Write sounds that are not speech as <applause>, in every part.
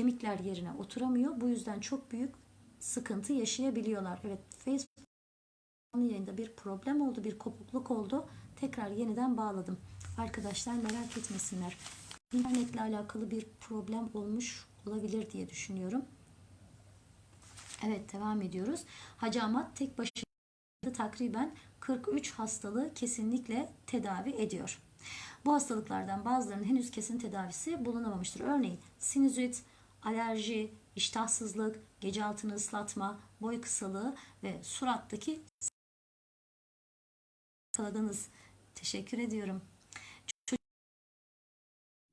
kemikler yerine oturamıyor. Bu yüzden çok büyük sıkıntı yaşayabiliyorlar. Evet Facebook canlı yayında bir problem oldu, bir kopukluk oldu. Tekrar yeniden bağladım. Arkadaşlar merak etmesinler. İnternetle alakalı bir problem olmuş olabilir diye düşünüyorum. Evet devam ediyoruz. Hacamat tek başına takriben 43 hastalığı kesinlikle tedavi ediyor. Bu hastalıklardan bazılarının henüz kesin tedavisi bulunamamıştır. Örneğin sinüzit, alerji, iştahsızlık, gece altını ıslatma, boy kısalığı ve surattaki yakaladınız. Teşekkür ediyorum. Çocuk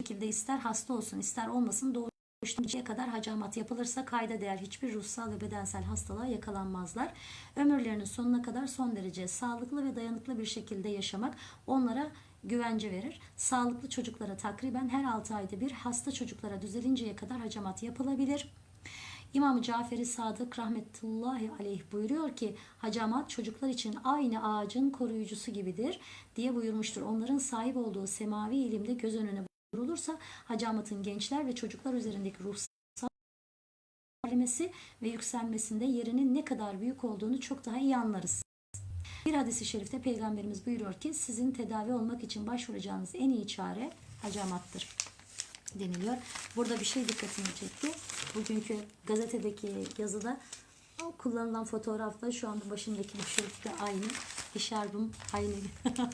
şekilde ister hasta olsun ister olmasın doğuştan kadar hacamat yapılırsa kayda değer hiçbir ruhsal ve bedensel hastalığa yakalanmazlar. Ömürlerinin sonuna kadar son derece sağlıklı ve dayanıklı bir şekilde yaşamak onlara güvence verir. Sağlıklı çocuklara takriben her 6 ayda bir hasta çocuklara düzelinceye kadar hacamat yapılabilir. İmam Caferi Sadık rahmetullahi aleyh buyuruyor ki hacamat çocuklar için aynı ağacın koruyucusu gibidir diye buyurmuştur. Onların sahip olduğu semavi ilimde göz önüne vurulursa hacamatın gençler ve çocuklar üzerindeki ruhsal ve yükselmesinde yerinin ne kadar büyük olduğunu çok daha iyi anlarız. Bir hadisi şerifte peygamberimiz buyuruyor ki sizin tedavi olmak için başvuracağınız en iyi çare hacamattır deniliyor. Burada bir şey dikkatimi çekti. Bugünkü gazetedeki yazıda o kullanılan fotoğrafla şu anda başımdaki tişört de aynı. Eşarbım aynı. <laughs>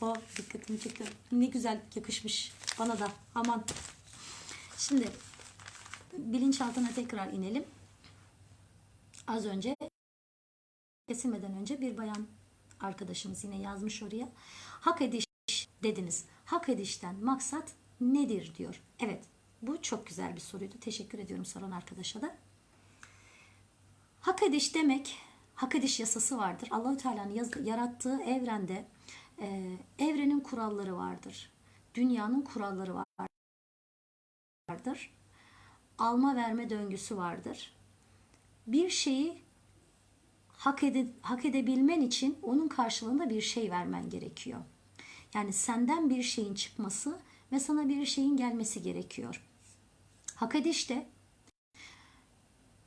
o dikkatimi çekti. Ne güzel yakışmış bana da. Aman. Şimdi bilinçaltına tekrar inelim. Az önce kesilmeden önce bir bayan arkadaşımız yine yazmış oraya. Hak ediş dediniz. Hak edişten maksat nedir diyor. Evet bu çok güzel bir soruydu. Teşekkür ediyorum soran arkadaşa da. Hak ediş demek hak ediş yasası vardır. Allahü Teala'nın yarattığı evrende e, evrenin kuralları vardır. Dünyanın kuralları vardır. Alma verme döngüsü vardır. Bir şeyi hak, ede, hak edebilmen için onun karşılığında bir şey vermen gerekiyor. Yani senden bir şeyin çıkması ve sana bir şeyin gelmesi gerekiyor. Hak ediş de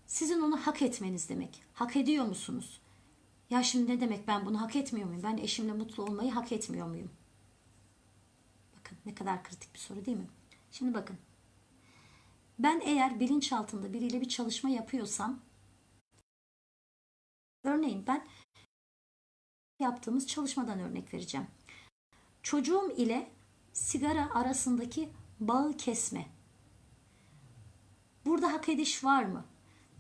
sizin onu hak etmeniz demek. Hak ediyor musunuz? Ya şimdi ne demek ben bunu hak etmiyor muyum? Ben eşimle mutlu olmayı hak etmiyor muyum? Bakın ne kadar kritik bir soru değil mi? Şimdi bakın. Ben eğer bilinç altında biriyle bir çalışma yapıyorsam örneğin ben yaptığımız çalışmadan örnek vereceğim. Çocuğum ile sigara arasındaki bağı kesme. Burada hak ediş var mı?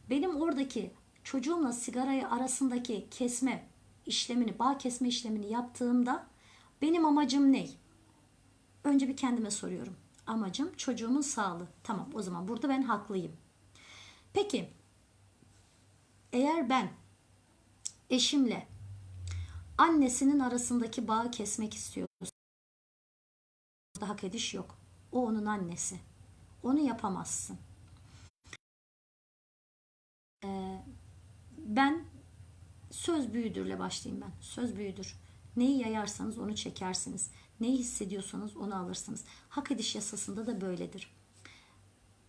Benim oradaki çocuğumla sigarayı arasındaki kesme işlemini, bağ kesme işlemini yaptığımda benim amacım ne? Önce bir kendime soruyorum. Amacım çocuğumun sağlığı. Tamam o zaman burada ben haklıyım. Peki eğer ben eşimle annesinin arasındaki bağı kesmek istiyorsam Burada hak ediş yok. O onun annesi. Onu yapamazsın. Ee, ben söz büyüdürle başlayayım ben. Söz büyüdür. Neyi yayarsanız onu çekersiniz. Neyi hissediyorsanız onu alırsınız. Hak ediş yasasında da böyledir.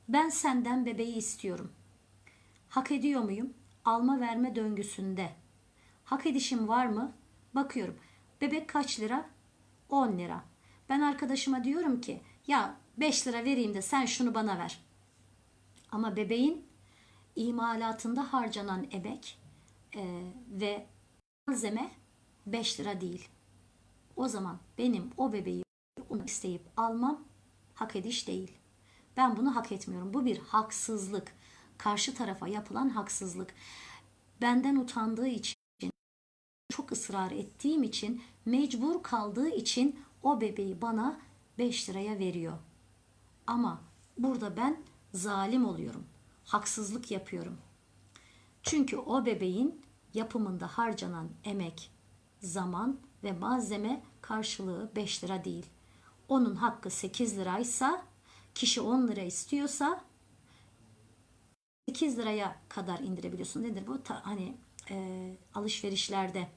Ben senden bebeği istiyorum. Hak ediyor muyum? Alma verme döngüsünde. Hak edişim var mı? Bakıyorum. Bebek kaç lira? 10 lira. Ben arkadaşıma diyorum ki ya 5 lira vereyim de sen şunu bana ver. Ama bebeğin imalatında harcanan emek e, ve malzeme 5 lira değil. O zaman benim o bebeği onu isteyip almam hak ediş değil. Ben bunu hak etmiyorum. Bu bir haksızlık. Karşı tarafa yapılan haksızlık. Benden utandığı için, çok ısrar ettiğim için, mecbur kaldığı için o bebeği bana 5 liraya veriyor. Ama burada ben zalim oluyorum. Haksızlık yapıyorum. Çünkü o bebeğin yapımında harcanan emek, zaman ve malzeme karşılığı 5 lira değil. Onun hakkı 8 liraysa, kişi 10 lira istiyorsa 8 liraya kadar indirebiliyorsun. Nedir bu? Ta, hani e, alışverişlerde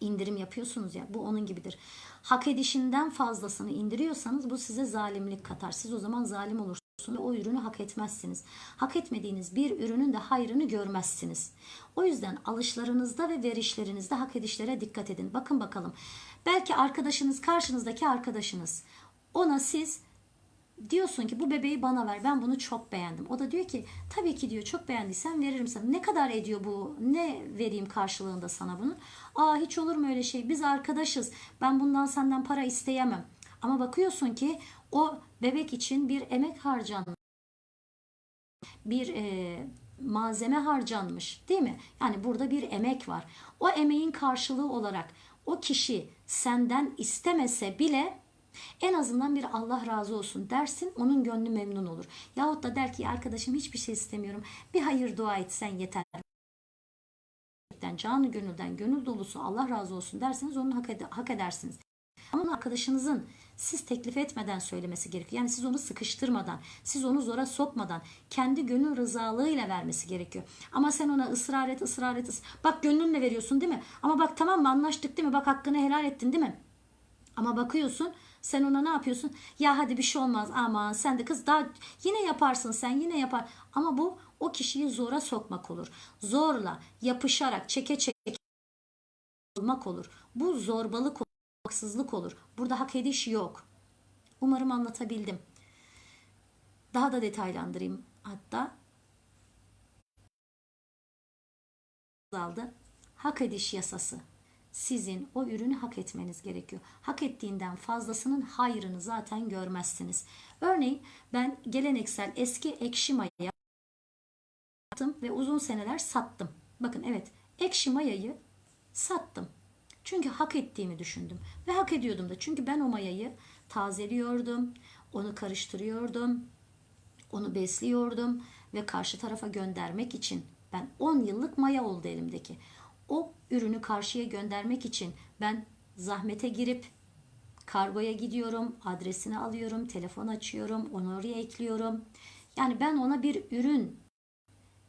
indirim yapıyorsunuz ya bu onun gibidir. Hak edişinden fazlasını indiriyorsanız bu size zalimlik katar. Siz o zaman zalim olursunuz. ve o ürünü hak etmezsiniz. Hak etmediğiniz bir ürünün de hayrını görmezsiniz. O yüzden alışlarınızda ve verişlerinizde hak edişlere dikkat edin. Bakın bakalım. Belki arkadaşınız, karşınızdaki arkadaşınız. Ona siz diyorsun ki bu bebeği bana ver ben bunu çok beğendim. O da diyor ki tabii ki diyor çok beğendiysen veririm sana. Ne kadar ediyor bu ne vereyim karşılığında sana bunu? Aa hiç olur mu öyle şey biz arkadaşız ben bundan senden para isteyemem. Ama bakıyorsun ki o bebek için bir emek harcanmış. Bir e, malzeme harcanmış değil mi? Yani burada bir emek var. O emeğin karşılığı olarak o kişi senden istemese bile en azından bir Allah razı olsun dersin onun gönlü memnun olur. Yahut da der ki arkadaşım hiçbir şey istemiyorum bir hayır dua etsen yeter. Canı gönülden gönül dolusu Allah razı olsun derseniz onu hak, ed- hak edersiniz. Ama arkadaşınızın siz teklif etmeden söylemesi gerekiyor. Yani siz onu sıkıştırmadan, siz onu zora sokmadan, kendi gönül rızalığıyla vermesi gerekiyor. Ama sen ona ısrar et, ısrar et. ıs- Bak gönlünle veriyorsun değil mi? Ama bak tamam mı anlaştık değil mi? Bak hakkını helal ettin değil mi? Ama bakıyorsun sen ona ne yapıyorsun? Ya hadi bir şey olmaz aman sen de kız daha yine yaparsın sen yine yapar. Ama bu o kişiyi zora sokmak olur. Zorla, yapışarak, çeke çeke olmak olur. Bu zorbalık olur, haksızlık olur. Burada hak ediş yok. Umarım anlatabildim. Daha da detaylandırayım hatta. aldı. Hak ediş yasası. Sizin o ürünü hak etmeniz gerekiyor. Hak ettiğinden fazlasının hayrını zaten görmezsiniz. Örneğin ben geleneksel eski ekşi maya yaptım ve uzun seneler sattım. Bakın evet ekşi mayayı sattım. Çünkü hak ettiğimi düşündüm ve hak ediyordum da. Çünkü ben o mayayı tazeliyordum, onu karıştırıyordum, onu besliyordum ve karşı tarafa göndermek için ben 10 yıllık maya oldu elimdeki. O ürünü karşıya göndermek için ben zahmete girip kargoya gidiyorum, adresini alıyorum, telefon açıyorum, onu oraya ekliyorum. Yani ben ona bir ürün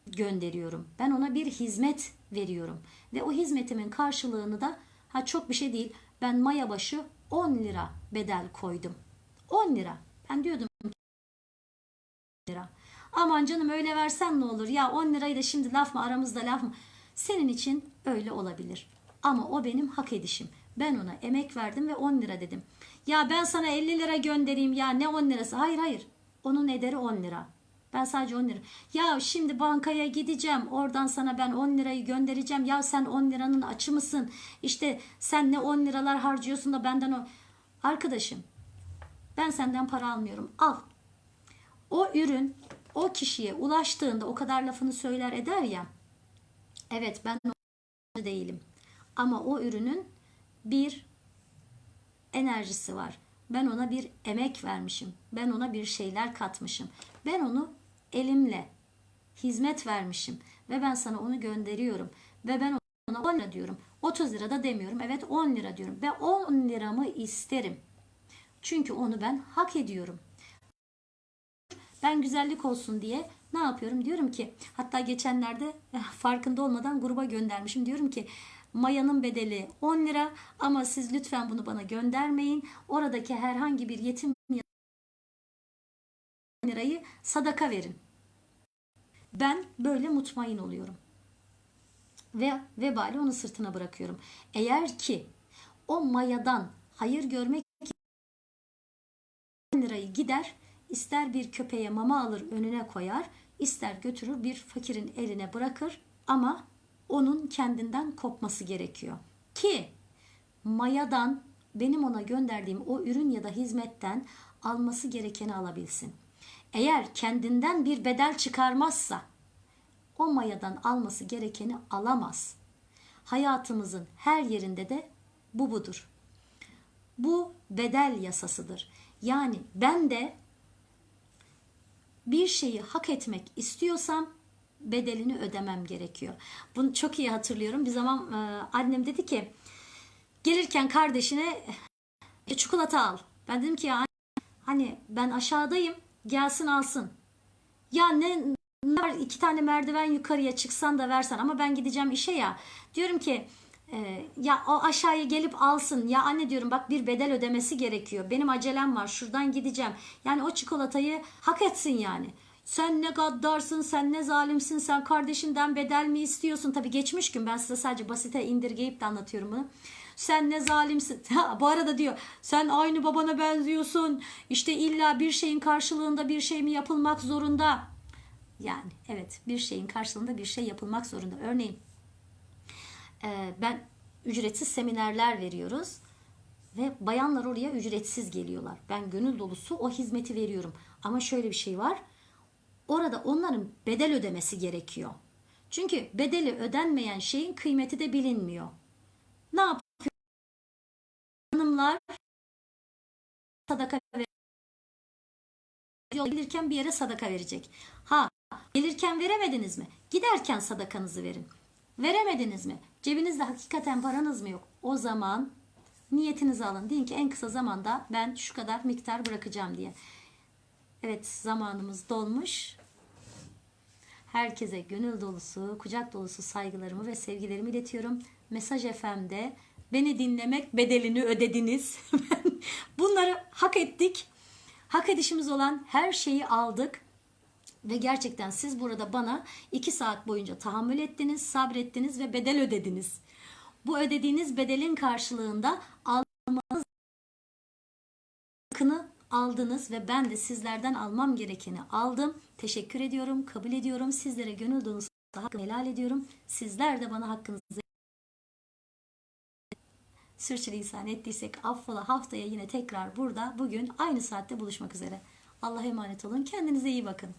gönderiyorum. Ben ona bir hizmet veriyorum. Ve o hizmetimin karşılığını da ha çok bir şey değil. Ben maya başı 10 lira bedel koydum. 10 lira. Ben diyordum lira. Aman canım öyle versen ne olur? Ya 10 lirayı da şimdi laf mı aramızda laf mı? Senin için öyle olabilir. Ama o benim hak edişim. Ben ona emek verdim ve 10 lira dedim. Ya ben sana 50 lira göndereyim ya ne 10 lirası? Hayır hayır. Onun ederi 10 lira. Ben sadece 10 lira. Ya şimdi bankaya gideceğim. Oradan sana ben 10 lirayı göndereceğim. Ya sen 10 liranın açı mısın? İşte sen ne 10 liralar harcıyorsun da benden o... Arkadaşım ben senden para almıyorum. Al. O ürün o kişiye ulaştığında o kadar lafını söyler eder ya. Evet ben değilim. Ama o ürünün bir enerjisi var. Ben ona bir emek vermişim. Ben ona bir şeyler katmışım. Ben onu elimle hizmet vermişim ve ben sana onu gönderiyorum ve ben ona 10 lira diyorum. 30 lira da demiyorum. Evet 10 lira diyorum ve 10 liramı isterim. Çünkü onu ben hak ediyorum. Ben güzellik olsun diye ne yapıyorum? Diyorum ki hatta geçenlerde eh, farkında olmadan gruba göndermişim. Diyorum ki mayanın bedeli 10 lira ama siz lütfen bunu bana göndermeyin. Oradaki herhangi bir yetim lirayı sadaka verin. Ben böyle mutmain oluyorum. Ve vebali onu sırtına bırakıyorum. Eğer ki o mayadan hayır görmek 10 lirayı gider, ister bir köpeğe mama alır önüne koyar, ister götürür bir fakirin eline bırakır ama onun kendinden kopması gerekiyor. Ki mayadan benim ona gönderdiğim o ürün ya da hizmetten alması gerekeni alabilsin. Eğer kendinden bir bedel çıkarmazsa o mayadan alması gerekeni alamaz. Hayatımızın her yerinde de bu budur. Bu bedel yasasıdır. Yani ben de bir şeyi hak etmek istiyorsam bedelini ödemem gerekiyor. Bunu çok iyi hatırlıyorum. Bir zaman e, annem dedi ki gelirken kardeşine "E, çikolata al. Ben dedim ki ya hani ben aşağıdayım gelsin alsın. Ya ne, ne var iki tane merdiven yukarıya çıksan da versen ama ben gideceğim işe ya. Diyorum ki Ee, ya o aşağıya gelip alsın. Ya anne diyorum bak bir bedel ödemesi gerekiyor. Benim acelem var. Şuradan gideceğim. Yani o çikolatayı hak etsin yani. Sen ne gaddarsın, sen ne zalimsin, sen kardeşinden bedel mi istiyorsun? Tabii geçmiş gün ben size sadece basite indirgeyip de anlatıyorum bunu. Sen ne zalimsin. <laughs> Bu arada diyor sen aynı babana benziyorsun. İşte illa bir şeyin karşılığında bir şey mi yapılmak zorunda? Yani evet bir şeyin karşılığında bir şey yapılmak zorunda. Örneğin ee, ben ücretsiz seminerler veriyoruz ve bayanlar oraya ücretsiz geliyorlar. Ben gönül dolusu o hizmeti veriyorum. Ama şöyle bir şey var. Orada onların bedel ödemesi gerekiyor. Çünkü bedeli ödenmeyen şeyin kıymeti de bilinmiyor. Ne yapıyor? Hanımlar sadaka ver- yol gelirken bir yere sadaka verecek. Ha gelirken veremediniz mi? Giderken sadakanızı verin. Veremediniz mi? Cebinizde hakikaten paranız mı yok? O zaman niyetinizi alın. Deyin ki en kısa zamanda ben şu kadar miktar bırakacağım diye. Evet zamanımız dolmuş. Herkese gönül dolusu, kucak dolusu saygılarımı ve sevgilerimi iletiyorum. Mesaj FM'de beni dinlemek bedelini ödediniz. <laughs> Bunları hak ettik. Hak edişimiz olan her şeyi aldık. Ve gerçekten siz burada bana iki saat boyunca tahammül ettiniz, sabrettiniz ve bedel ödediniz. Bu ödediğiniz bedelin karşılığında almanız hakkını aldınız ve ben de sizlerden almam gerekeni aldım. Teşekkür ediyorum, kabul ediyorum. Sizlere gönül dolusu hakkımı helal ediyorum. Sizler de bana hakkınızı sürçülisan ettiysek affola haftaya yine tekrar burada bugün aynı saatte buluşmak üzere. Allah'a emanet olun. Kendinize iyi bakın.